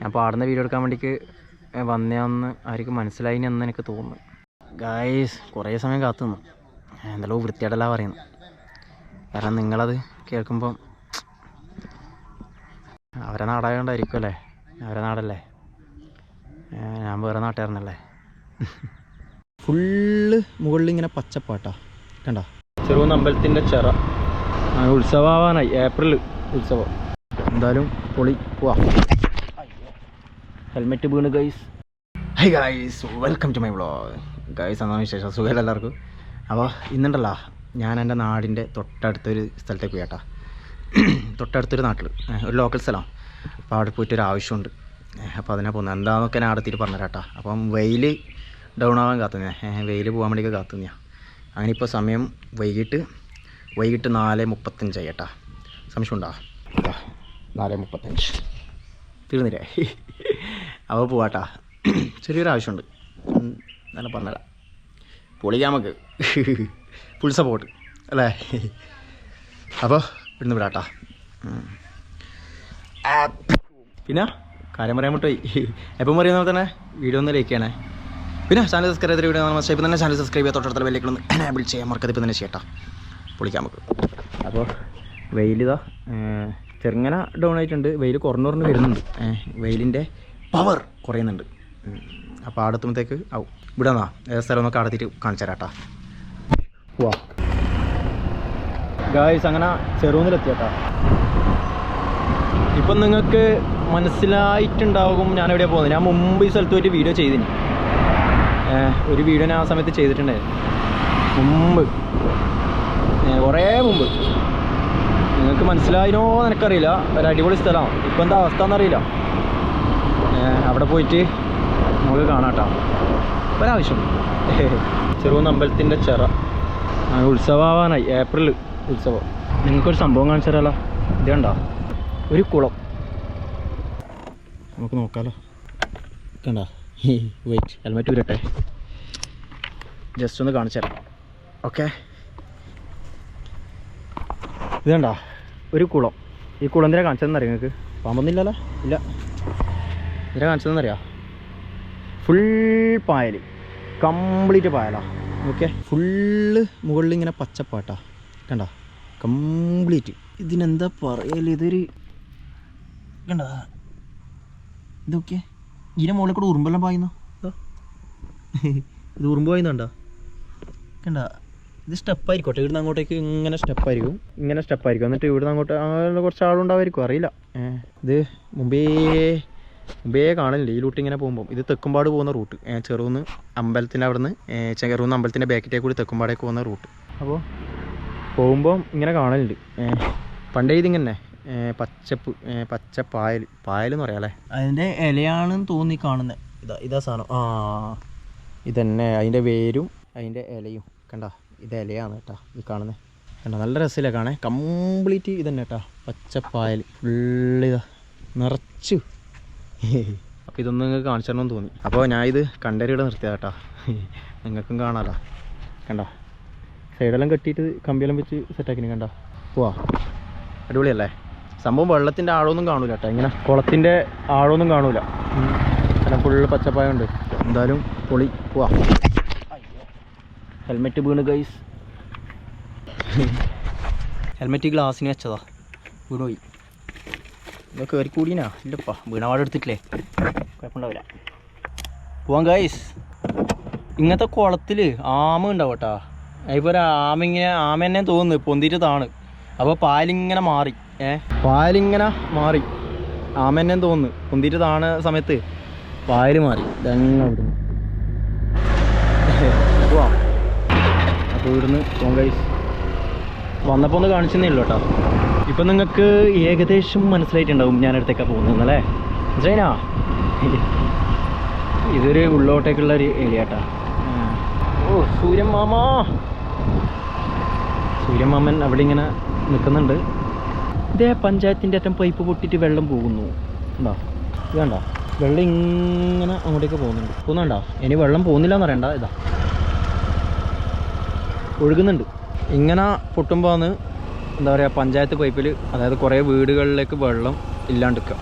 ഞാൻ പാടുന്ന വീഡിയോ എടുക്കാൻ വേണ്ടിക്ക് വന്നതെന്ന് ആർക്കും മനസ്സിലായി എന്ന് എനിക്ക് തോന്നുന്നു. ഗായ്സ് കുറേ സമയം കാത്തു നിന്നു. എന്തെല്ലോ വൃത്തിയായിട്ടല്ല പറയുന്നു. കാരണം നിങ്ങളത് കേൾക്കുമ്പം അവരെ നാടായതുകൊണ്ടായിരിക്കും അല്ലേ? അവരെ നാടല്ലേ? ഞാൻ വേറെ നാട്ടുകാരനല്ലേ? ഫുള്ള് മുകളിൽ ഇങ്ങനെ പച്ചപ്പാട്ടാ. കണ്ട? ചെറുകുന്ന അമ്പലത്തിന്റെ ചിറ. ഉത്സവമാവാനായി ഏപ്രിൽ ഉത്സവം. എന്തായാലും പൊളി. പോവാ ഹെൽമെറ്റ് വീണ് guys hi guys welcome to my vlog guys എന്നാണ് വിശേഷം? സുഖമല്ല എല്ലാവർക്കും? അപ്പോൾ ഇന്നുണ്ടല്ലോ ഞാൻ എന്റെ നാടിന്റെ തൊട്ടടുത്തൊരു സ്ഥലത്തേക്ക് പോയാട്ടാ തൊട്ടടുത്തൊരു നാട്ടിൽ ഒരു ലോക്കൽ സ്ഥലമാണ് അപ്പോൾ അവിടെ പോയിട്ട് ഒരു ആവശ്യമുണ്ട്. അപ്പോൾ അതിനെ പോകുന്നത് എന്താണെന്നൊക്കെ ഞാൻ അടുത്തിട്ട് പറഞ്ഞുതരാട്ടാ അപ്പം വെയിൽ ഡൗൺ ആവാൻ കാത്തുനിന്നാ വെയിൽ പോകാൻ വേണ്ടിയൊക്കെ ഞാൻ. അങ്ങനെ ഇപ്പോൾ സമയം വൈകിട്ട് വൈകിട്ട് നാല് മുപ്പത്തഞ്ചായി കേട്ടാ. സംശയം ഉണ്ടോ നാല് മുപ്പത്തഞ്ച്. തീർന്നില്ലേ? അപ്പോൾ പോവാട്ടാ. ചെറിയൊരു ആവശ്യമുണ്ട് ഉം, പറഞ്ഞതാ പൊളിക്കാം നമുക്ക്. ഫുൾ സപ്പോർട്ട് അല്ലേ? അപ്പോൾ ഇവിടുന്ന് വിടാട്ടാ. പിന്നെ കാര്യം പറയാൻ വിട്ടുപോയി എപ്പം പറയുന്ന പോലെ തന്നെ? വീഡിയോ ഒന്ന് ലൈക്ക് ചെയ്യണേ. പിന്നെ ചാനൽ സബ്സ്ക്രൈബ് ചെയ്ത വീഡിയോ നമ്മൾ ഇപ്പം തന്നെ ചാനൽ സബ്സ്ക്രൈബ് ചെയ്യാൻ തൊട്ടടുത്ത ഒന്ന് എനേബിൾ ചെയ്യാൻ മറക്കത് ഇപ്പം തന്നെ ചെയ്യട്ടാ. പൊളിക്കാം നമുക്ക്. അപ്പോൾ വെയിലിതാ ചെറുങ്ങനെ ഡൗൺ ആയിട്ടുണ്ട്. വെയിൽ കുറഞ്ഞു കുറഞ്ഞ് വരുന്നുണ്ട്. വെയിലിന്റെ പവർ കുറയുന്നുണ്ട്. അപ്പോൾ അടുത്തുമ്പത്തേക്ക് ആവും ഇവിടെ നിന്നാ സ്ഥലം ഒന്ന് കടത്തിയിട്ട് കാണിച്ചു തരാട്ടാ. വാ. ഗായ്സ് അങ്ങനെ ചെറുന്നിലെത്തിയാട്ടാ ഇപ്പം നിങ്ങൾക്ക് മനസ്സിലായിട്ടുണ്ടാകും ഞാൻ എവിടെയാണ് പോകുന്നത്. ഞാൻ മുമ്പ് ഈ സ്ഥലത്ത് പോയിട്ട് വീഡിയോ ചെയ്തിന്. ഒരു വീഡിയോ ഞാൻ ആ സമയത്ത് ചെയ്തിട്ടുണ്ടായിരുന്നു മുമ്പ്. കുറേ മുമ്പ്. നിങ്ങൾക്ക് മനസ്സിലായിനോ എനിക്കറിയില്ല. ഒരു അടിപൊളി സ്ഥലമാണ്. ഇപ്പം എന്താ അവസ്ഥ എന്നറിയില്ല. അവിടെ പോയിട്ട് നമുക്ക് കാണാട്ടോ ഒരാവശ്യം. ചെറുന്ന അമ്പലത്തിന്റെ ചിറ. ഉത്സവമാവാനായി ഏപ്രിൽ ഉത്സവം. നിങ്ങൾക്കൊരു സംഭവം കാണിച്ചു തരാലോ. ഇത് കണ്ടോ? ഒരു കുളം. നമുക്ക് നോക്കാലോ. കണ്ട? വെയിറ്റ് ഹെൽമെറ്റ് വരട്ടെ ജസ്റ്റ് ഒന്ന് കാണിച്ചു തരാം. ഓക്കെ? ഇത് ഒരു കുളം. ഈ കുളം എന്തിനാണ് കാണിച്ചതെന്നറിയാം നിങ്ങൾക്ക്? പാമ്പൊന്നുമില്ലല്ലോ ഇല്ല. എന്തിനാ കാണിച്ചതെന്നറിയാം? ഫുൾ പായൽ കംപ്ലീറ്റ് പായലാ. ഓക്കെ ഫുള്ള് മുകളിൽ ഇങ്ങനെ പച്ചപ്പാട്ടാ. കണ്ട? കംപ്ലീറ്റ് ഇതിനെന്താ പറയൽ? ഇതൊരു കണ്ട? ഇതൊക്കെ. ഇതിന്റെ മുകളിൽ കൂടെ ഉറുമ്പെല്ലാം പായുന്നു. ഇത് ഉറുമ്പ് പായുന്നുണ്ടോ? കണ്ട? ഇത് സ്റ്റെപ്പായിരിക്കോട്ടെ. ഇവിടുന്ന് അങ്ങോട്ടേക്ക് ഇങ്ങനെ സ്റ്റെപ്പായിരിക്കും. ഇങ്ങനെ സ്റ്റെപ്പായിരിക്കും. എന്നിട്ട് ഇവിടുന്ന് അങ്ങോട്ട് അങ്ങനെ കുറച്ച് ആളുണ്ടാവായിരിക്കും അറിയില്ല. ഇത് മുമ്പേ മുമ്പേ കാണലില്ല ഈ റൂട്ട് ഇങ്ങനെ പോകുമ്പോൾ ഇത് തെക്കുംപാട് പോകുന്ന റൂട്ട് ചെറുന്ന് അമ്പലത്തിന്റെ അവിടുന്ന് ചെറുന്ന് അമ്പലത്തിന്റെ ബാക്കിലേക്ക് കൂടി തെക്കുംപാടേക്ക് പോകുന്ന റൂട്ട് അപ്പോൾ പോകുമ്പോൾ ഇങ്ങനെ കാണലുണ്ട്. പണ്ടേ ഇതിങ്ങനെ പച്ചപ്പ് പച്ച പായൽ പായൽ എന്ന് പറയാം അല്ലേ? അതിന്റെ ഇലയാണെന്ന് തോന്നി കാണുന്നത് ഇതാ ഇതാ സാധനം. ആ ഇതന്നെ അതിന്റെ വേരും അതിന്റെ ഇലയും. കണ്ട ഇത് ഇലയാണ് കേട്ടോ ഈ കാണുന്നത് കണ്ട നല്ല രസമില്ല കാണേ കംപ്ലീറ്റ് ഇതന്നെ കേട്ടോ പച്ചപ്പായൽ. ഫുള്ള് ഇതാ നിറച്ചു അപ്പോൾ ഇതൊന്നും നിങ്ങൾക്ക് കാണിച്ചു തരണമെന്ന് തോന്നി. അപ്പോൾ ഞാൻ ഇത് കണ്ടരിയുടെ നിർത്തിയതാ കേട്ടോ. നിങ്ങൾക്കും കാണാമല്ലോ കണ്ട? സൈഡെല്ലാം കെട്ടിയിട്ട് കമ്പിയെല്ലാം വെച്ച് സെറ്റാക്കിന് കണ്ട? പോവാ. അടിപൊളിയല്ലേ? സംഭവം വെള്ളത്തിന്റെ ആഴമൊന്നും കാണൂല കേട്ടോ. ഇങ്ങനെ കുളത്തിന്റെ ആഴമൊന്നും കാണൂല. കാരണം ഫുള്ള് പച്ചപ്പായുണ്ട് എന്തായാലും പൊളി. പോവാ. ഹെൽമെറ്റ് വീണ് ഗൈസ് ഹെൽമെറ്റ് ഗ്ലാസ്സിന് വെച്ചതാ. വീണ് ഇതൊക്കെ കയറി കൂടിനാ ഇല്ലപ്പാ വീണപാട് എടുത്തിട്ടില്ലേ കുഴപ്പമുണ്ടാവില്ല പോവാം ഗൈസ് ഇങ്ങനത്തെ കുളത്തിൽ ആമ ഉണ്ടാവും കേട്ടാ ഇപ്പോൾ ഒരു ആമ ഇങ്ങനെ ആമ തന്നെ തോന്നുന്നു പൊന്തിയിട്ട് താണ്. അപ്പോൾ പാലിങ്ങനെ മാറി ഏ? പാലിങ്ങനെ മാറി. ആമ തന്നെ തോന്നുന്നു പൊന്തിയിട്ട് താണ സമയത്ത് പാൽ മാറി. ഇതങ്ങനെ ഇവിടുന്ന് പോവാം. അപ്പോൾ ഇവിടുന്ന് പോകാം ഗൈസ് വന്നപ്പോൾ ഒന്ന് കാണിച്ചെന്നേ ഉള്ളൂ കേട്ടോ. ഇപ്പം നിങ്ങൾക്ക് ഏകദേശം മനസ്സിലായിട്ടുണ്ടാവും ഞാൻ അടുത്തേക്കാണ് പോകുന്നതെന്നല്ലേ മനസ്സിലായിനാ? ഇതൊരു ഉള്ളോട്ടേക്കുള്ള ഒരു ഏരിയ കേട്ടോ ഓ സൂര്യൻ മാമാ സൂര്യൻ മാമൻ അവിടെ ഇങ്ങനെ നിൽക്കുന്നുണ്ട്. ഇതേ പഞ്ചായത്തിന്റെ അറ്റം പൈപ്പ് പൊട്ടിയിട്ട് വെള്ളം പോകുന്നു. ഉണ്ടോ വേണ്ട വെള്ളം ഇങ്ങനെ അങ്ങോട്ടേക്ക് പോകുന്നുണ്ട്. പോകുന്നുണ്ടോ? ഇനി വെള്ളം പോകുന്നില്ല എന്ന് ഇതാ. ഒഴുകുന്നുണ്ട്. ഇങ്ങനെ പൊട്ടുമ്പോൾ ആണ് എന്താ പറയുക പഞ്ചായത്ത് പൈപ്പിൽ അതായത് കുറേ വീടുകളിലേക്ക് വെള്ളം ഇല്ലാണ്ടിരിക്കുക.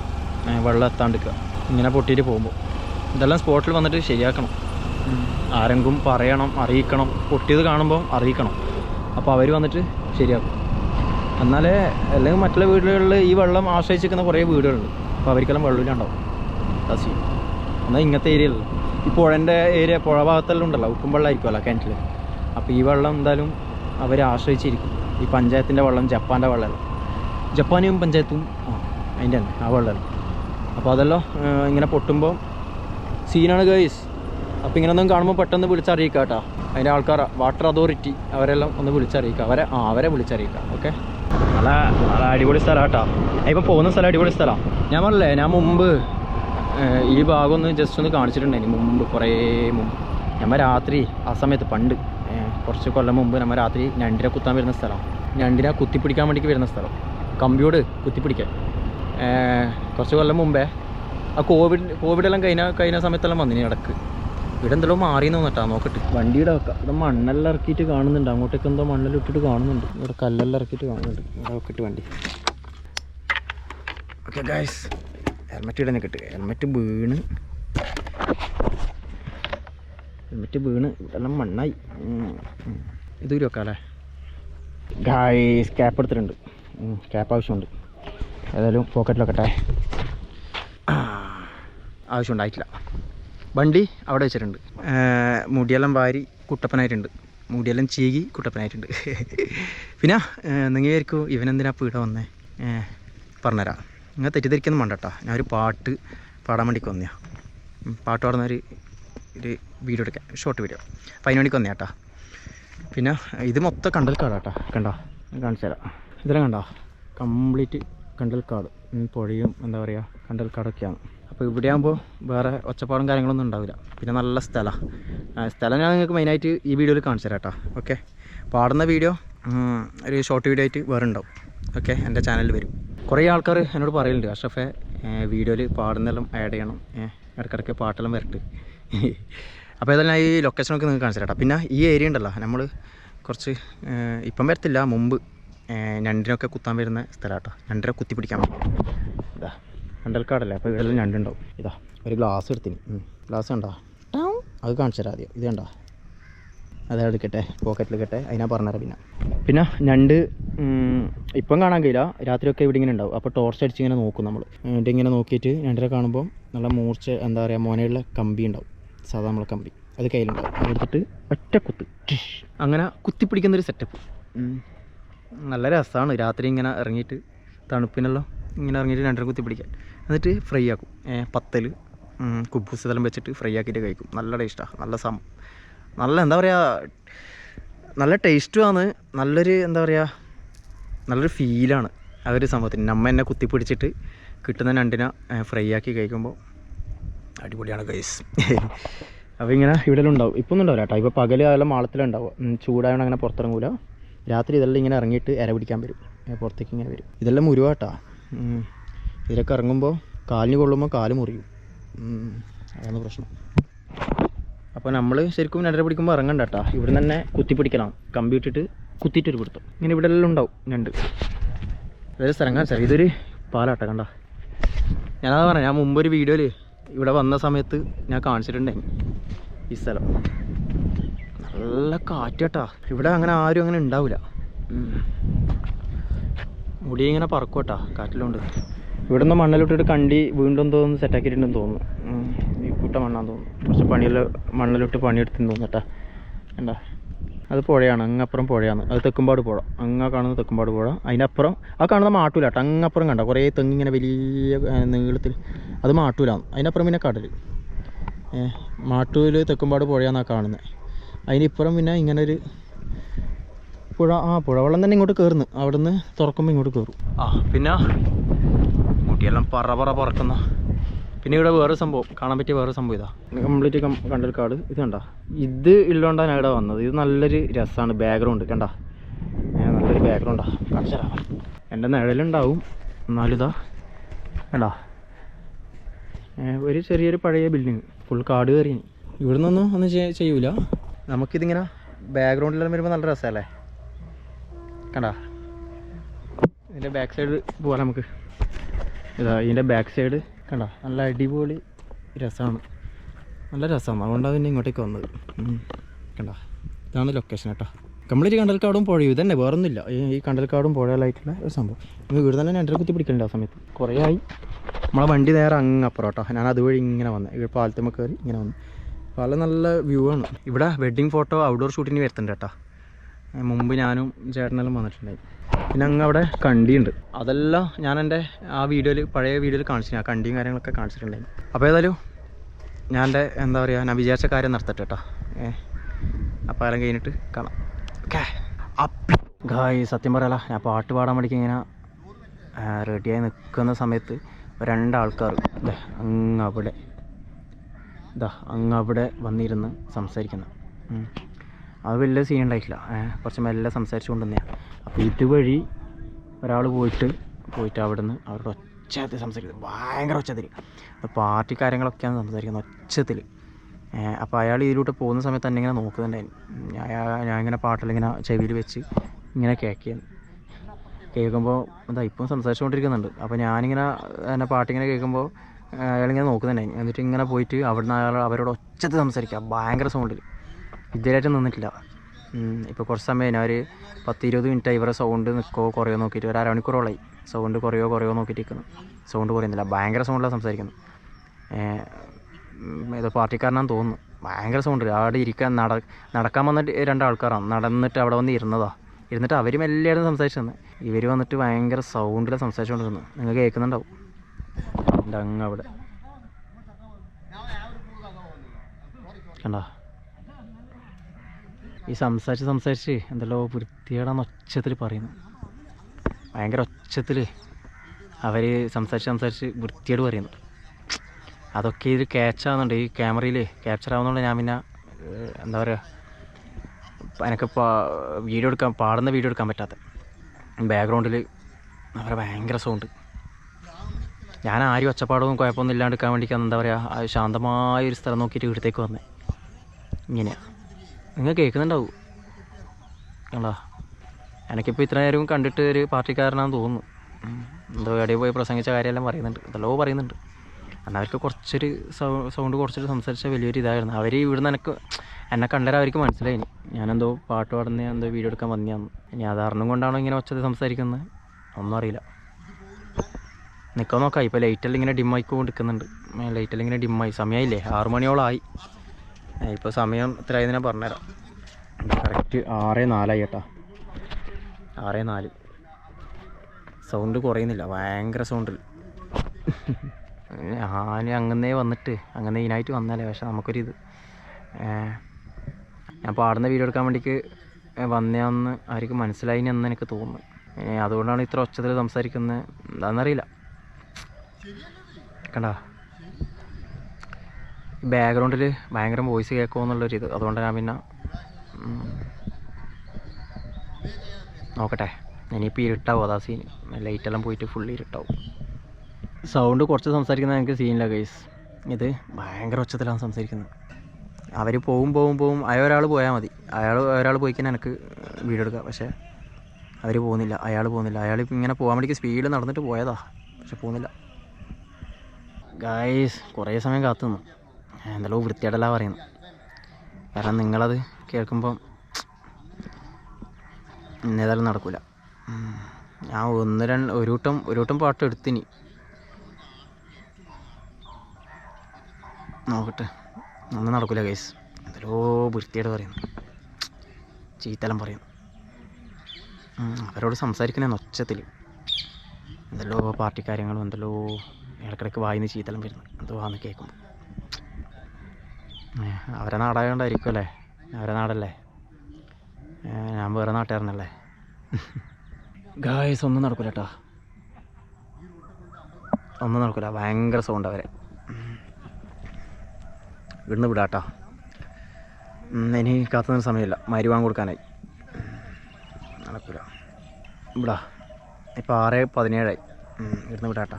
വെള്ളം എത്താണ്ടിരിക്കുക. ഇങ്ങനെ പൊട്ടിയിട്ട് പോകുമ്പോൾ. ഇതെല്ലാം സ്പോട്ടിൽ വന്നിട്ട് ശരിയാക്കണം. ആരെങ്കിലും പറയണം അറിയിക്കണം. പൊട്ടിയത് കാണുമ്പോൾ അറിയിക്കണം. അപ്പോൾ അവർ വന്നിട്ട് ശരിയാക്കും. എന്നാലേ അല്ലെങ്കിൽ മറ്റുള്ള വീടുകളിൽ ഈ വെള്ളം ആശ്രയിച്ചിരിക്കുന്ന കുറേ വീടുകളുണ്ട്. അപ്പോൾ അവർക്കെല്ലാം വെള്ളമില്ലാണ്ടാവും അസി എന്നാൽ ഇങ്ങനത്തെ ഏരിയയിൽ ഈ പുഴന്റെ ഏരിയ പുഴ ഭാഗത്തെല്ലാം ഉണ്ടല്ലോ. ഉപ്പും വെള്ളമായിരിക്കുമല്ലോ കിണറ്റിൽ. അപ്പോൾ ഈ വെള്ളം എന്തായാലും അവർ ആശ്രയിച്ചിരിക്കും. ഈ പഞ്ചായത്തിന്റെ വെള്ളം ജപ്പാന്റെ വെള്ളമല്ല ജപ്പാനും പഞ്ചായത്തും ആ അതിന്റെ തന്നെ ആ വെള്ളമല്ല അപ്പോൾ അതെല്ലാം ഇങ്ങനെ പൊട്ടുമ്പോൾ സീനാണ് ഗൈസ് അപ്പോൾ ഇങ്ങനെ ഒന്നും കാണുമ്പോൾ പെട്ടെന്ന് വിളിച്ചറിയിക്കുക കേട്ടോ. അതിന്റെ ആൾക്കാർ വാട്ടർ അതോറിറ്റി അവരെല്ലാം ഒന്ന് വിളിച്ചറിയിക്കുക. അവരെ ആ അവരെ വിളിച്ചറിയിക്കുക ഓക്കെ നല്ല നല്ല അടിപൊളി സ്ഥലം കേട്ടോ. ഇപ്പോൾ പോകുന്ന സ്ഥലം അടിപൊളി സ്ഥലമാണ് ഞാൻ പറഞ്ഞില്ലേ ഞാൻ മുമ്പ് ഈ ഭാഗം ഒന്ന് ജസ്റ്റ് ഒന്ന് കാണിച്ചിട്ടുണ്ടായിരുന്നു. മുമ്പ് കുറേ മുമ്പ്. ഞമ്മ രാത്രി ആ സമയത്ത് പണ്ട് കുറച്ച് കൊല്ലം മുമ്പ് നമ്മൾ രാത്രി ഞണ്ടിനെ കുത്താൻ വരുന്ന സ്ഥലം. ഞണ്ടിനെ കുത്തിപ്പിടിക്കാൻ വേണ്ടിയിട്ട് വരുന്ന സ്ഥലം. കമ്പിയോട് കുത്തിപ്പിടിക്കാൻ. കുറച്ച് കൊല്ലം മുമ്പേ ആ കോവിഡ് കോവിഡെല്ലാം കഴിഞ്ഞ കഴിഞ്ഞ സമയത്തെല്ലാം വന്നിനി ഇടയ്ക്ക്. ഇവിടെ എന്തെല്ലോ മാറി നിന്നിട്ടാ നോക്കട്ടെ. വണ്ടിയുടെ വെക്കാം. ഇവിടെ മണ്ണെല്ലാം ഇറക്കിയിട്ട് കാണുന്നുണ്ട്. അങ്ങോട്ടേക്ക് എന്തോ മണ്ണെല്ലാം ഇട്ടിട്ട് കാണുന്നുണ്ട്. ഇവിടെ കല്ലെല്ലാം ഇറക്കിയിട്ട് കാണുന്നുണ്ട്. ഇവിടെ വെക്കിട്ട് വണ്ടി. ഓക്കെ ഗായ്സ് ഹെൽമെറ്റ് ഇടാൻ കിട്ടുക ഹെൽമെറ്റ് വീണ്. ഹെൽമെറ്റ് വീണ്. ഇവിടെല്ലാം മണ്ണായി. ഇത് ഗായ് അല്ലേ ഗായ്സ് ക്യാപ്പ് എടുത്തിട്ടുണ്ട്. ക്യാപ്പ് ആവശ്യമുണ്ട്. ഏതായാലും പോക്കറ്റിലൊക്കെ ആവശ്യമുണ്ടായിട്ടില്ല. വണ്ടി അവിടെ വെച്ചിട്ടുണ്ട്. മുടിയെല്ലാം വാരി കുട്ടപ്പനായിട്ടുണ്ട്. മുടിയെല്ലാം ചീകി കുട്ടപ്പനായിട്ടുണ്ട്. പിന്നെ നിങ്ങൾ വിചാരിക്കും ഇവനെന്തിനാ ഇവിടെ വന്നേ? പറഞ്ഞുതരാം. നിങ്ങൾ തെറ്റിദ്ധരിക്കൊന്നും വേണ്ട കേട്ടോ. ഞാനൊരു പാട്ട് പാടാൻ വേണ്ടി വന്നയാ. ഉം, പാട്ട് പാടുന്ന ഒരു വീഡിയോ എടുക്കാം. ഷോർട്ട് വീഡിയോ അപ്പോൾ അതിന് വേണ്ടിക്ക് കേട്ടോ പിന്നെ ഇത് മൊത്തം കണ്ടൽക്കാട് കേട്ടോ കണ്ടോ? കാണിച്ചു തരാം. ഇതെല്ലാം കണ്ടോ? കംപ്ലീറ്റ് കണ്ടൽക്കാട് പുഴയും എന്താ പറയുക കണ്ടൽക്കാടൊക്കെയാണ് അപ്പോൾ ഇവിടെ ആകുമ്പോൾ വേറെ ഒച്ചപ്പാടും കാര്യങ്ങളൊന്നും ഉണ്ടാവില്ല. പിന്നെ നല്ല സ്ഥലമാണ് സ്ഥലം ഞാൻ നിങ്ങൾക്ക് മെയിനായിട്ട് ഈ വീഡിയോയിൽ കാണിച്ചു തരാം കേട്ടോ ഓക്കെ പാടുന്ന വീഡിയോ ഒരു ഷോർട്ട് വീഡിയോ ആയിട്ട് വേറെ ഉണ്ടാവും. ഓക്കെ എന്റെ ചാനലിൽ വരും. കുറേ ആൾക്കാർ എന്നോട് പറയലുണ്ട് അഷ്റഫെ വീഡിയോയിൽ പാടുന്നെല്ലാം ആഡ് ചെയ്യണം. ഇടയ്ക്കിടയ്ക്ക് പാട്ടെല്ലാം വരട്ട്. അപ്പോൾ ഏതായാലും ഈ ലൊക്കേഷനൊക്കെ നിങ്ങൾക്ക് കാണിച്ചു തരാം പിന്നെ ഈ ഏരിയ ഉണ്ടല്ലോ നമ്മൾ കുറച്ച് ഇപ്പം വരത്തില്ല മുമ്പ് ഞണ്ടിനൊക്കെ കുത്താൻ വരുന്ന സ്ഥലം കേട്ടോ ഞണ്ടിനെ കുത്തി പിടിക്കാൻ ഇതാ ഞണ്ടൽക്കാടല്ലേ? അപ്പോൾ ഇവിടെ ഞണ്ടുണ്ടാവും. ഇതാ ഒരു ഗ്ലാസ് എടുത്തിന്. ഗ്ലാസ് കണ്ടോ? അത് കാണിച്ചു തരാം ആദ്യം. ഇത് കണ്ടോ? അത് എടുക്കട്ടെ പോക്കറ്റിൽ എടുക്കട്ടെ അതിനാ പറഞ്ഞുതരാം പിന്നെ. പിന്നെ ഞണ്ട് ഇപ്പം കാണാൻ കഴിയില്ല. രാത്രിയൊക്കെ ഇവിടെ ഇങ്ങനെ ഉണ്ടാവും. അപ്പോൾ ടോർച്ച് അടിച്ച് ഇങ്ങനെ നോക്കും നമ്മൾ എന്നിട്ട് ഇങ്ങനെ നോക്കിയിട്ട് ഞണ്ടിനെ കാണുമ്പോൾ നല്ല മൂർച്ച എന്താ പറയുക മോനയുള്ള കമ്പി ഉണ്ടാവും. സാധാ നമ്മളെ കമ്പി. അത് കയ്യിലുണ്ടാവും. അത് എടുത്തിട്ട് ഒറ്റ കുത്ത്. അങ്ങനെ കുത്തിപ്പിടിക്കുന്നൊരു സെറ്റപ്പ് നല്ല രസമാണ് രാത്രി ഇങ്ങനെ ഇറങ്ങിയിട്ട് തണുപ്പിനെല്ലാം ഇങ്ങനെ ഇറങ്ങിയിട്ട് രണ്ടര കുത്തി പിടിക്കാൻ. എന്നിട്ട് ഫ്രൈ ആക്കും. പത്തൽ കുബൂസ് ഇതെല്ലാം വെച്ചിട്ട് ഫ്രൈ ആക്കിയിട്ട് കഴിക്കും. നല്ല ടേസ്റ്റാണ് നല്ല സം നല്ല എന്താ പറയുക നല്ല ടേസ്റ്റുമാണ് നല്ലൊരു എന്താ പറയുക നല്ലൊരു ഫീലാണ് ആ ഒരു സംഭവത്തിന്. നമ്മ എന്നെ കുത്തിപ്പിടിച്ചിട്ട് കിട്ടുന്ന രണ്ടിനെ ഫ്രൈ ആക്കി കഴിക്കുമ്പോൾ അടിപൊളിയാണ് ഗൈസ് അപ്പോൾ ഇങ്ങനെ ഇവിടെ ഉണ്ടാവും. ഇപ്പം ഒന്നും ഉണ്ടാവില്ല കേട്ടോ ഇപ്പോൾ പകൽ അതെല്ലാം മാളത്തിലുണ്ടാവും. ചൂടായതുകൊണ്ട് അങ്ങനെ പുറത്തിറങ്ങൂല. രാത്രി ഇതെല്ലാം ഇങ്ങനെ ഇറങ്ങിയിട്ട് ഇര പിടിക്കാൻ വരും. പുറത്തേക്ക് ഇങ്ങനെ വരും. ഇതെല്ലാം മുരുവാട്ടാ ഉം. ഇതിലൊക്കെ ഇറങ്ങുമ്പോൾ കാലിന് കൊള്ളുമ്പോൾ കാൽ മുറിയും. അതാണ് പ്രശ്നം. അപ്പോൾ നമ്മൾ ശരിക്കും രണ്ടര പിടിക്കുമ്പോൾ ഇറങ്ങണ്ട കേട്ടോ ഇവിടെ തന്നെ കുത്തിപ്പിടിക്കണം കമ്പി ഇട്ടിട്ട് കുത്തിയിട്ടൊരു പിടുത്തം. ഇങ്ങനെ ഇവിടെ എല്ലാം ഉണ്ടാവും. ഞണ്ട് ഇതൊരു സ്ഥലം കാണിച്ചാൽ ഇതൊരു പാലാട്ട കണ്ട. ഞാനത് പറഞ്ഞു. ഞാൻ മുമ്പ് ഒരു വീഡിയോയിൽ ഇവിടെ വന്ന സമയത്ത് ഞാൻ കാണിച്ചിട്ടുണ്ടായിരുന്നു ഈ സ്ഥലം. നല്ല കാറ്റ് കേട്ടാ ഇവിടെ അങ്ങനെ ആരും അങ്ങനെ ഉണ്ടാവില്ല മുടി ഇങ്ങനെ പറക്കും കേട്ടാ കാറ്റിലുണ്ട്. ഇവിടെ നിന്ന് മണ്ണിലിട്ടിട്ട് കണ്ടി വീണ്ടും തോന്നുന്നു സെറ്റാക്കിയിട്ടുണ്ടെന്ന് തോന്നുന്നു. ഈ കൂട്ട മണ്ണാന്ന് തോന്നുന്നു. കുറച്ച് പണിയെല്ലാം മണ്ണിലിട്ട് പണിയെടുത്തെന്ന് തോന്നുന്നു കേട്ടാ. എന്താ അത് പുഴയാണ് അങ്ങപ്പുറം പുഴയാണ്. അത് തെക്കുംപാട് പുഴ. അങ്ങ കാണുന്ന തെക്കുംപാട് പുഴ. അതിനപ്പുറം ആ കാണുന്ന മാട്ടൂല അങ്ങപ്പുറം കണ്ട? കുറേ തെങ്ങ് ഇങ്ങനെ വലിയ നീളത്തിൽ. അത് മാട്ടൂലാണ് അതിനപ്പുറം പിന്നെ കടൽ മാട്ടൂൽ തെക്കുംപാട് പുഴയാണെന്നാണ് കാണുന്നത് അതിനിപ്പുറം പിന്നെ ഇങ്ങനെ ഒരു പുഴ ആ പുഴ വെള്ളം തന്നെ ഇങ്ങോട്ട് കയറുന്നു അവിടുന്ന് തുറക്കുമ്പോൾ ഇങ്ങോട്ട് കയറും ആ പിന്നെ കുട്ടിയെല്ലാം പറ പറ പറക്കുന്ന പിന്നെ ഇവിടെ വേറെ സംഭവം. കാണാൻ പറ്റിയ വേറെ സംഭവം ഇതാ. കംപ്ലീറ്റ് കണ്ടൽ കാട് ഇത് കണ്ട. ഇത് ഉള്ളതുകൊണ്ടാണ് ഇവിടെ വന്നത്. ഇത് നല്ലൊരു രസമാണ് ബാക്ക്ഗ്രൗണ്ട് കണ്ട. നല്ലൊരു ബാക്ക്ഗ്രൗണ്ടാണ് കാണിച്ചു തരാം. എന്റെ നിഴലുണ്ടാവും. ഇതാ. കണ്ടാ. ഒരു ചെറിയൊരു പഴയ ബിൽഡിങ് ഫുൾ കാട് കയറി. ഇവിടെ നിന്നൊന്നും ഒന്നും ചെയ്യ- ചെയ്യൂല. നമുക്കിതിങ്ങനെ ബാക്ക്ഗ്രൗണ്ടിലെല്ലാം വരുമ്പോൾ നല്ല രസമല്ലേ കണ്ട. ഇതിന്റെ ബാക്ക് സൈഡ് പോകാം നമുക്ക്. ഇതാ ഇതിന്റെ ബാക്ക് സൈഡ് കണ്ട? നല്ല അടിപൊളി രസമാണ്. നല്ല രസമാണ്. അതുകൊണ്ടാണ് പിന്നെ ഇങ്ങോട്ടേക്ക് വന്നത്. കണ്ടോ? ഇതാണ് ലൊക്കേഷൻ കേട്ടോ. കംപ്ലീറ്റ് കണ്ടൽക്കാടും പുഴയും. ഇതന്നെ വേറൊന്നുമില്ല. ഈ കണ്ടൽക്കാടും പുഴയിലായിട്ടുള്ള ഒരു സംഭവം. നമ്മൾ വീട് തന്നെ രണ്ടര കുത്തി പിടിക്കലുണ്ട് ആ സമയത്ത്. കുറേ ആയി. നമ്മളെ വണ്ടി നേരെ അങ്ങ് അപ്പുറം കേട്ടോ. ഞാൻ അതുവഴി ഇങ്ങനെ വന്നത് ഇവിടെ പാലത്തുമ്മ കയറി ഇങ്ങനെ വന്നു. പല നല്ല വ്യൂ ആണ്. ഇവിടെ വെഡ്ഡിങ് ഫോട്ടോ ഔട്ട്ഡോർ ഷൂട്ടിന് വരുത്തുന്നുണ്ട് കേട്ടോ. മുമ്പ് ഞാനും ചേട്ടനെല്ലാം വന്നിട്ടുണ്ടായി. പിന്നെ അങ്ങ് അവിടെ കണ്ടിയുണ്ട്. അതെല്ലാം ഞാൻ എന്റെ ആ വീഡിയോയിൽ പഴയ വീഡിയോയിൽ കാണിച്ചിരുന്നു ആ കണ്ടിയും കാര്യങ്ങളൊക്കെ കാണിച്ചിട്ടുണ്ടായി. അപ്പോൾ ഏതായാലും ഞാൻ എന്റെ എന്താ പറയുക ഞാൻ വിചാരിച്ച കാര്യം നടത്തട്ടെ കേട്ടോ ഏ അപ്പോൾ എല്ലാം കഴിഞ്ഞിട്ട് കാണാം. ഓക്കെ. ഗായ് സത്യം പറയല ഞാൻ പാട്ട് പാടാൻ വേണ്ടിക്ക് ഇങ്ങനെ റെഡിയായി നിൽക്കുന്ന സമയത്ത് രണ്ടാൾക്കാർ അല്ലേ അങ്ങ് അവിടെ ഇതാ അങ്ങ് അവിടെ വന്നിരുന്ന് സംസാരിക്കുന്നു. അത് വലിയ സീൻ ഉണ്ടായിട്ടില്ല. കുറച്ച് മെല്ലെ സംസാരിച്ചു കൊണ്ടുവന്നെയാണ് അപ്പോൾ ഇതുവഴി ഒരാൾ പോയിട്ട് പോയിട്ട് അവിടെ നിന്ന് അവരുടെ ഒച്ചത്തിൽ സംസാരിക്കുന്നത് ഭയങ്കര ഒച്ചത്തിൽ. പാർട്ടി കാര്യങ്ങളൊക്കെയാണ് സംസാരിക്കുന്നത് ഒച്ചത്തിൽ. അപ്പോൾ അയാൾ ഇതിലൂടെ പോകുന്ന സമയത്ത് തന്നെ ഇങ്ങനെ നോക്കുന്നുണ്ടായിരുന്നു. ഞാൻ ഇങ്ങനെ പാട്ടിൽ ഇങ്ങനെ ചെവിയിൽ വെച്ച് ഇങ്ങനെ കേൾക്കുകയാണ്. കേൾക്കുമ്പോൾ എന്താ ഇപ്പം സംസാരിച്ചുകൊണ്ടിരിക്കുന്നുണ്ട്. അപ്പോൾ ഞാനിങ്ങനെ എന്നെ പാട്ടിങ്ങനെ കേൾക്കുമ്പോൾ അയാളിങ്ങനെ നോക്കുന്നുണ്ടായിരുന്നു. എന്നിട്ട് ഇങ്ങനെ പോയിട്ട് അവിടുന്ന് അയാൾ അവരോട് ഒച്ചത്തിൽ സംസാരിക്കുക. ഭയങ്കര സൗണ്ടിൽ ഇതുവരെയായിട്ട് നിന്നിട്ടില്ല. ഇപ്പോൾ കുറച്ച് സമയം ഞാൻ പത്ത് ഇരുപത് മിനിറ്റ് ഇവരെ സൗണ്ട് നിൽക്കോ കുറയോ നോക്കിയിട്ട് ഒരു അരമണിക്കൂറോളായി. സൗണ്ട് കുറയോ കുറയോ നോക്കിയിട്ട് നിൽക്കുന്നു സൗണ്ട് കുറയുന്നില്ല. ഭയങ്കര സൗണ്ടിലാണ് സംസാരിക്കുന്നത് ഏതോ പാർട്ടിക്കാരനാന്ന് തോന്നുന്നു. ഭയങ്കര സൗണ്ട് അവിടെ ഇരിക്കാൻ നട നടക്കാൻ വന്നിട്ട് രണ്ടാൾക്കാരാണ്. നടന്നിട്ട് അവിടെ വന്ന് ഇരുന്നതാ. ഇരുന്നിട്ട് അവരും എല്ലാവരും സംസാരിച്ചു തന്നെ ഇവർ വന്നിട്ട് ഭയങ്കര സൗണ്ടിലാണ് സംസാരിച്ചുകൊണ്ടിരുന്നു നിങ്ങൾ കേൾക്കുന്നുണ്ടാവും. അങ്ങ് അവിടെ. കണ്ടോ? ഈ സംസാരിച്ച് സംസാരിച്ച് എന്തല്ലോ വൃത്തികേടാന്ന് ഒച്ചത്തിൽ പറയുന്നു. ഭയങ്കര ഒച്ചത്തിൽ അവർ സംസാരിച്ച് സംസാരിച്ച് വൃത്തിയോട് പറയുന്നു. അതൊക്കെ ഇതിൽ ക്യാച്ച് ആവുന്നുണ്ട്. ഈ ക്യാമറയിൽ ക്യാപ്ചർ ആവുന്നതുകൊണ്ട് ഞാൻ പിന്നെ എന്താ പറയുക എനിക്ക് വീഡിയോ എടുക്കാൻ പാടുന്ന വീഡിയോ എടുക്കാൻ പറ്റാത്ത ബാക്ക്ഗ്രൗണ്ടിൽ അവരെ ഭയങ്കര സൗണ്ട് ഞാൻ ആരും ഒച്ചപ്പാടവും കുഴപ്പമൊന്നും ഇല്ലാണ്ട് എടുക്കാൻ വേണ്ടിക്കാൻ എന്താ പറയുക ആ ശാന്തമായ ഒരു സ്ഥലം നോക്കിയിട്ട് ഇവിടത്തേക്ക് വന്നേ. ഇങ്ങനെയാ. നിങ്ങൾ കേൾക്കുന്നുണ്ടാവും. കണ്ടാ? എനിക്കിപ്പോൾ ഇത്ര നേരം കണ്ടിട്ട് ഒരു പാർട്ടിക്കാരനാന്ന് തോന്നുന്നു. എന്തോ എവിടെ പോയി പ്രസംഗിച്ച കാര്യമെല്ലാം പറയുന്നുണ്ട്. എന്തല്ലോ പറയുന്നുണ്ട്. എന്നാൽ അവർക്ക് കുറച്ചൊരു സൗണ്ട് കുറച്ചൊരു സംസാരിച്ച വലിയൊരു ഇതായിരുന്നു. അവർ ഇവിടുന്ന് എനിക്ക് എന്നെ കണ്ടാൽ അവർക്ക് മനസ്സിലായി ഞാനെന്തോ പാട്ട് പാടുന്ന എന്തോ വീഡിയോ എടുക്കാൻ വന്നതാന്ന് ഇനി അതാറിനും കൊണ്ടാണോ ഇങ്ങനെ ഒച്ചത് സംസാരിക്കുന്നത് ഒന്നും അറിയില്ല. നിൽക്കാൻ നോക്കാം ഇപ്പോൾ ലൈറ്റെല്ലാം ഇങ്ങനെ ഡിമ്മായിക്കൊണ്ട് നിൽക്കുന്നുണ്ട് ലൈറ്റെല്ലാം ഇങ്ങനെ ഡിമ്മായി സമയമായില്ലേ ആറ് മണിയോളമായി ഇപ്പോൾ സമയം എത്രയായി ഞാൻ പറഞ്ഞുതരാം. കറക്റ്റ് ആറ് നാലായി കേട്ടോ ആറ് നാല്. സൗണ്ട് കുറയുന്നില്ല ഭയങ്കര സൗണ്ടിൽ ആന അങ്ങനെ വന്നിട്ട് അങ്ങനെ ഇതിനായിട്ട് വന്നാലേ പക്ഷെ നമുക്കൊരിത്. ഞാൻ പാടുന്ന വീഡിയോ എടുക്കാൻ വേണ്ടിക്ക് വന്നതെന്ന് അവർക്ക് മനസ്സിലായി എന്ന് എനിക്ക് തോന്നുന്നു. അതുകൊണ്ടാണ് ഇത്ര ഒച്ചത്തിൽ സംസാരിക്കുന്നത്. എന്താണെന്നറിയില്ല കണ്ട? ബാക്ക്ഗ്രൗണ്ടിൽ ഭയങ്കര വോയിസ് കേൾക്കുമോ എന്നുള്ളൊരിത് അതുകൊണ്ട് ഞാൻ പിന്നെ നോക്കട്ടെ. ഇനിയിപ്പോൾ ഇരുട്ടാവും അതാ സീൻ ലൈറ്റെല്ലാം പോയിട്ട് ഫുള്ള് ഇരുട്ടാവും. സൗണ്ട് കുറച്ച് സംസാരിക്കുന്നത് എനിക്ക് സീനില്ല ഗൈസ് ഇത് ഭയങ്കര ഉച്ചത്തിലാണ് സംസാരിക്കുന്നത്. അവർ പോവും പോവും പോവും. അയാൾ പോയാൽ മതി. അയാൾ ഒരാൾ പോയി കഴിഞ്ഞാൽ എനിക്ക് വീഡിയോ എടുക്കാം. പക്ഷേ അവർ പോകുന്നില്ല. അയാൾ പോകുന്നില്ല. അയാൾ ഇങ്ങനെ പോകാൻ വേണ്ടിക്ക് സ്പീഡ് നടന്നിട്ട് പോയതാ. പക്ഷെ പോകുന്നില്ല. ഗായ്സ് കുറേ സമയം കാത്തു നിന്നു. എന്തെല്ലോ വൃത്തിയായിട്ടല്ല പറയുന്നു കാരണം നിങ്ങളത് കേൾക്കുമ്പം ഇന്നേതായാലും നടക്കില്ല ഞാൻ ഒന്ന് രണ്ട് ഒരു വട്ടം ഒരു വട്ടം പാട്ട് എടുത്തിനി. നോക്കട്ടെ. ഒന്നും നടക്കില്ല കേസ് എന്തെല്ലോ വൃത്തിയായിട്ട് പറയുന്നു. ചീത്തലം പറയുന്നു. അവരോട് സംസാരിക്കുന്ന ഒച്ചത്തിൽ എന്തെല്ലോ പാർട്ടി കാര്യങ്ങളും എന്തെല്ലോ ഇടക്കിടക്ക് വായിന്ന് ചീത്തലം വരുന്നു. എന്തോ ആന്ന് കേൾക്കുമ്പോൾ അവരെ നാടായതുകൊണ്ടായിരിക്കും അല്ലേ? അവരെ നാടല്ലേ? ഞാൻ വേറെ നാട്ടുകാരനല്ലേ? ഗായസ് ഒന്നും നടക്കില്ല കേട്ടോ ഒന്നും നടക്കില്ല ഭയങ്കര സൗണ്ട് അവരെ. ഇവിടുന്ന് വിടാട്ടോ. ഇനി ഇനി കാത്തുന്ന സമയമില്ല. മരുവാൻ കൊടുക്കാനായി. നടക്കില്ല വിടാ. ഇപ്പോൾ ആറ് പതിനേഴായി. ഇവിടുന്ന് വിടാട്ടോ.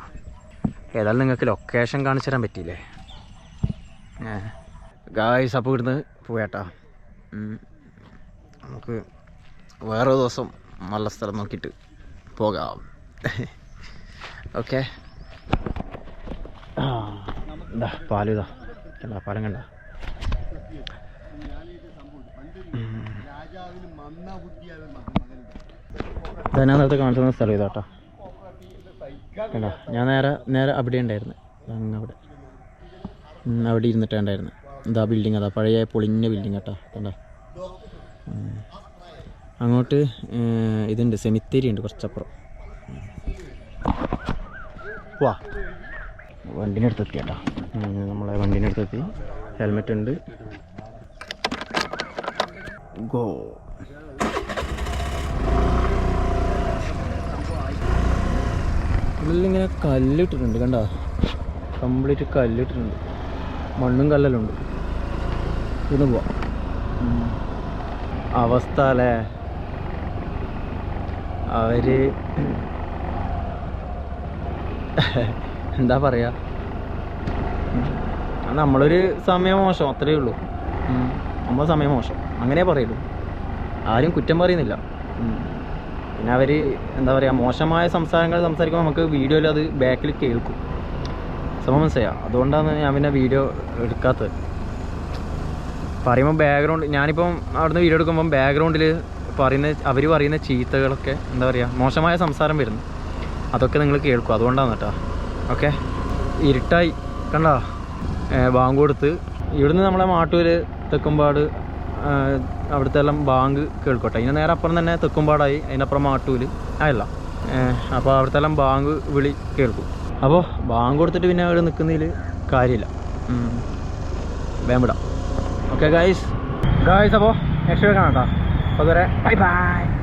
ഏതായാലും നിങ്ങൾക്ക് ലൊക്കേഷൻ കാണിച്ചു തരാൻ പറ്റിയില്ലേ? ഏ. ഗായ്സ് അപ്പോൾ ഇവിടുന്ന് പോയാട്ടാ. നമുക്ക് വേറെ ദിവസം നല്ല സ്ഥലം നോക്കിയിട്ട് പോകാം. ഓക്കെ. ഇതാ പാലും ഇതാ. കണ്ട പാലം കണ്ട? ഞാൻ നേരത്തെ കാണിച്ചു സ്ഥലം ഇതാട്ടാ. കണ്ടോ ഞാൻ നേരെ നേരെ അവിടെ ഉണ്ടായിരുന്നു അങ്ങ് അവിടെ. അവിടെ ഇരുന്നിട്ടുണ്ടായിരുന്നു ഇതാ ബിൽഡിങ് അതാ പഴയ പൊളിഞ്ഞ ബിൽഡിങ് കേട്ടോ കണ്ടോ? അങ്ങോട്ട് ഇതുണ്ട് സെമിത്തേരി ഉണ്ട് കുറച്ചപ്പുറം. വാ. വണ്ടീന്റെ അടുത്തെത്തി കേട്ടോ നമ്മളെ വണ്ടിനടുത്തെത്തി. ഹെൽമെറ്റ് ഉണ്ട്. ഗോ ഉള്ളിലിങ്ങനെ കല്ലിട്ടിട്ടുണ്ട് കണ്ട? കംപ്ലീറ്റ് കല്ലിട്ടിട്ടുണ്ട് മണ്ണും കല്ലെല്ലാം ഉണ്ട്. ഇന്ന് പോവാം. അവസ്ഥ അല്ലേ? അവർ എന്താ പറയാ? നമ്മളൊരു സമയം മോശം അത്രേ ഉള്ളൂ. നമ്മൾ സമയം മോശം. അങ്ങനെ പറയുള്ളൂ ആരും കുറ്റം പറയുന്നില്ല. പിന്നെ അവർ എന്താ പറയുക മോശമായ സംസാരങ്ങൾ സംസാരിക്കുമ്പോൾ നമുക്ക് വീഡിയോയിൽ അത് ബാക്കിൽ കേൾക്കും. സംഭവം മനസ്സിലായോ? അതുകൊണ്ടാണ് ഞാൻ പിന്നെ വീഡിയോ എടുക്കാത്തത്. പറയുമ്പോൾ ബാക്ക്ഗ്രൗണ്ട് ഞാനിപ്പം അവിടുന്ന് വീഡിയോ എടുക്കുമ്പം ബാക്ക്ഗ്രൗണ്ടിൽ പറയുന്ന അവർ പറയുന്ന ചീത്തകളൊക്കെ എന്താ പറയുക മോശമായ സംസാരം വരുന്നു. അതൊക്കെ നിങ്ങൾ കേൾക്കും. അതുകൊണ്ടാണ് കേട്ടോ. ഓക്കെ ഇരുട്ടായി. കണ്ടോ? ബാങ്ക് കൊടുത്ത്. ഇവിടുന്ന് നമ്മളെ മാട്ടൂർ തെക്കുംപാട് അവിടുത്തെ എല്ലാം ബാങ്ക് കേൾക്കട്ടെ. ഇതിന് നേരെ അപ്പുറം തന്നെ തെക്കുംപാടായി അതിനപ്പുറം മാട്ടൂര് അല്ല അപ്പോൾ അവിടുത്തെ എല്ലാം ബാങ്ക് വിളി കേൾക്കും. അപ്പോൾ ബാങ്ക് കൊടുത്തിട്ട് പിന്നെ അവിടെ നിൽക്കുന്നതിൽ കാര്യമില്ല. ഉം. ഓക്കെ ഗായ്സ് ഗായ്സ് അപ്പോൾ നെക്സ്റ്റ് കാണാം കേട്ടോ. അതുവരെ ബൈ ബൈ